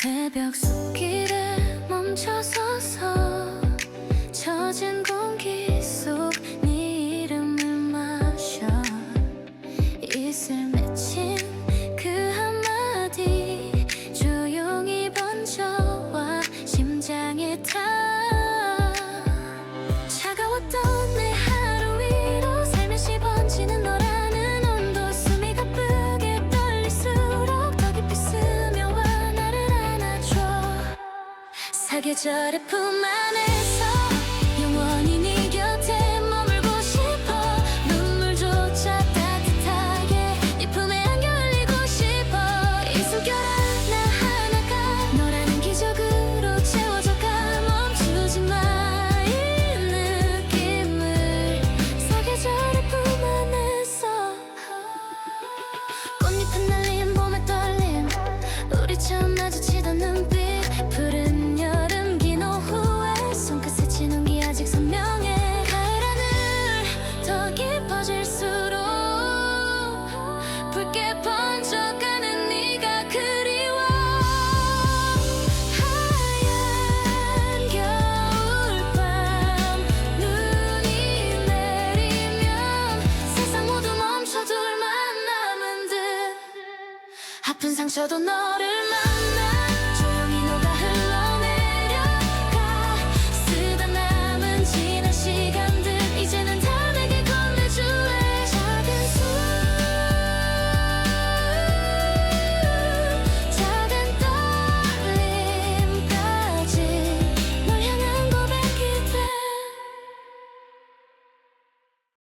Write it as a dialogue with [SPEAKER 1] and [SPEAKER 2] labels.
[SPEAKER 1] 새벽 숲길에 멈춰서서 젖은 공기 속 네 이름을 마셔. 이슬 맺힌 그 한마디 조용히 번져. 사계절의 품 안에 아픈 상처도 너를 막